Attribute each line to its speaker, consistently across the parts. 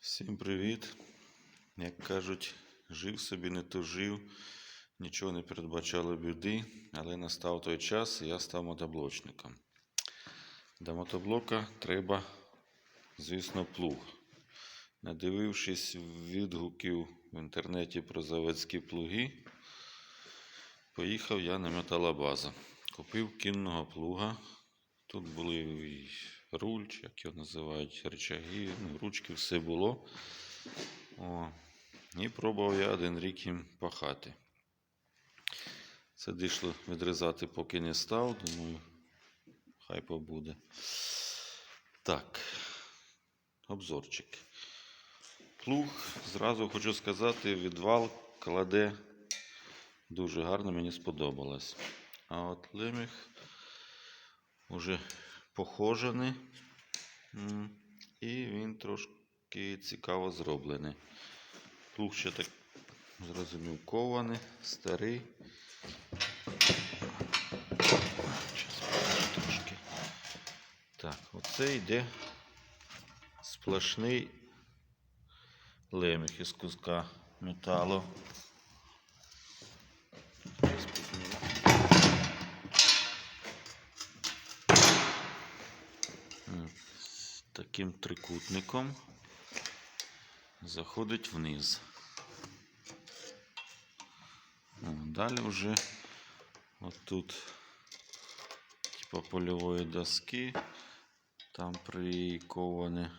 Speaker 1: Всім привіт. Як кажуть, жив собі, не тужив, нічого не передбачало біди, але настав той час, і я став мотоблочником. До мотоблока треба, звісно, плуг. Надивившись відгуків в інтернеті про заводські плуги, поїхав я на металобазу. Купив кінного плуга. Тут були руль, чи як його називають, рычаги, ну, ручки, все було. О, і пробував я один рік їм пахати. Це дійшло відрізати, поки не став. Думаю, хай побуде. Так, обзорчик. Плуг, зразу хочу сказати, відвал кладе дуже гарно, мені сподобалось. А от леміх уже похожений. І він трошки цікаво зроблений. Плуг ще так зрозумів кований, старий. Трошки. Так, оце йде сплошний леміх із куска металу. Таким трикутником заходить вниз. Далі вже отут типа польової доски, там приковане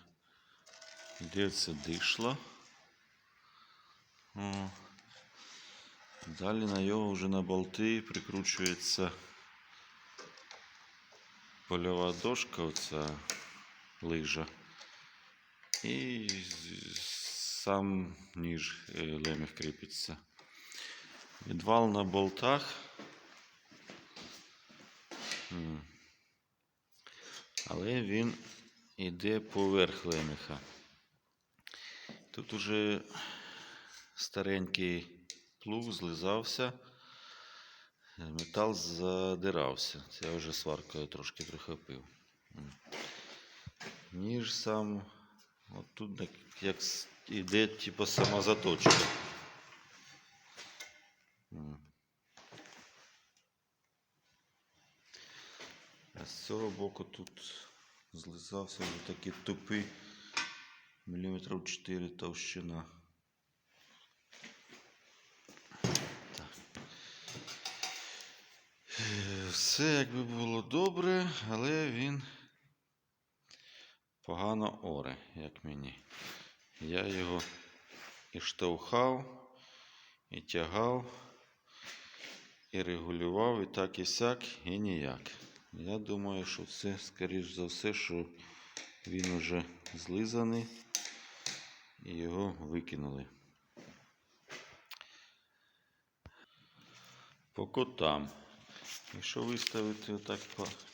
Speaker 1: йде це дишло. Далі на його вже на болти прикручується польова дошка, оця лижа. І сам ніж е, леміх кріпиться. Відвал на болтах. Але він йде поверх леміха. Тут уже старенький плуг злизався, метал задирався. Це я вже сваркою трошки прихопив. Ніж сам, от тут як, як іде типу сама заточка. А з цього боку тут злизався вже такий тупий міліметрів 4 товщина. Так. Е, Все якби було добре, але він погано оре, як мені. Я його і штовхав, і тягав, і регулював, і так, і сяк, і ніяк. Я думаю, що це, скоріш за все, що він уже злизаний і його викинули. По котам. Якщо виставити отак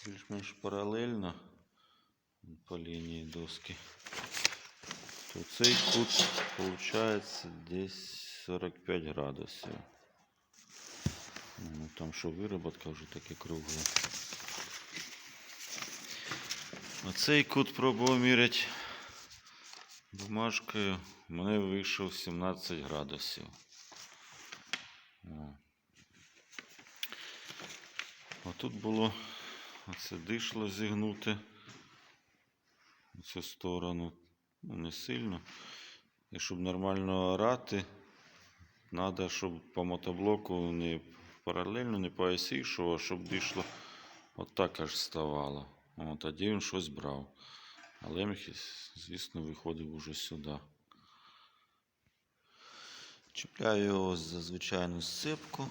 Speaker 1: більш-менш паралельно по лінії доски, то цей кут виходить десь 45 градусів. Ну, там що вироботка вже таке кругле. Оцей кут пробував міряти бумажкою. У мене вийшов 17 градусів. А тут було оце дишло зігнути цю сторону. Ну, не сильно. І щоб нормально орати, треба, щоб по мотоблоку не паралельно, не по осі йшло, а щоб дишло отак аж ставало. О, тоді він щось брав. Але міг, звісно, виходив уже сюди. Чіпляю його за звичайну сцепку.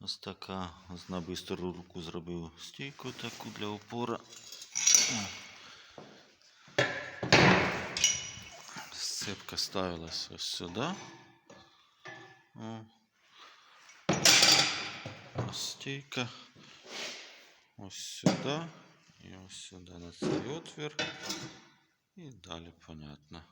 Speaker 1: Ось така. Ось на бистру руку зробив стійку таку для опора. Сцепка ставилась ось сюди. Ось стійка. Ось сюди. І ось сюди на цей отвір. І далі понятно.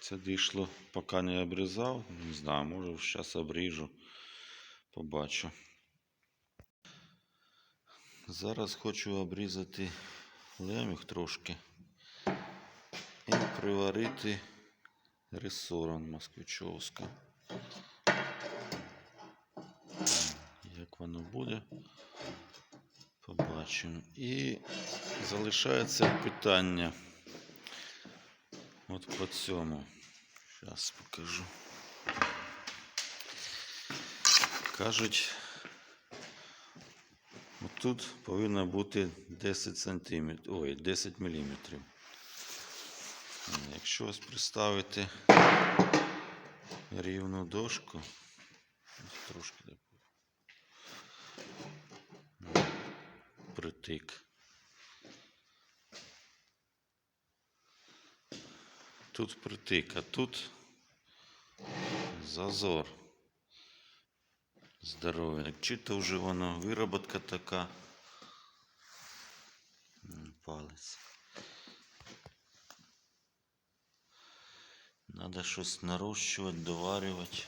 Speaker 1: Це дійшло, поки не обрізав. Не знаю, може зараз обріжу, побачу. Зараз хочу обрізати леміх трошки. Приварити ресоран москвичовська. Як воно буде, побачимо. І залишається питання. От по цьому. Зараз покажу. Кажуть, тут повинно бути 10 см, ой, 10 мм. Якщо ось представити рівну дошку, трошки притик. Тут притик, а тут зазор здоровий. Чи то вже воно вироботка така. Палець. Надо щось нарощувати, доварювати.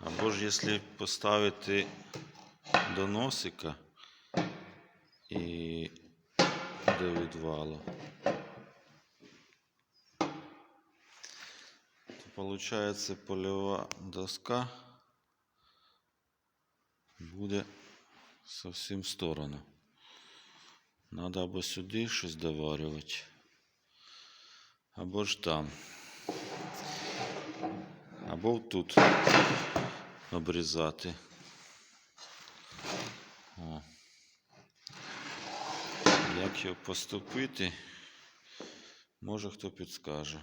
Speaker 1: Або ж якщо поставити до носика і до відвалу, то получается польова доска буде зовсім в сторону. Надо або сюди щось доварювати, або ж там. Або тут обрізати. О. Як його поступити, може хто підскаже.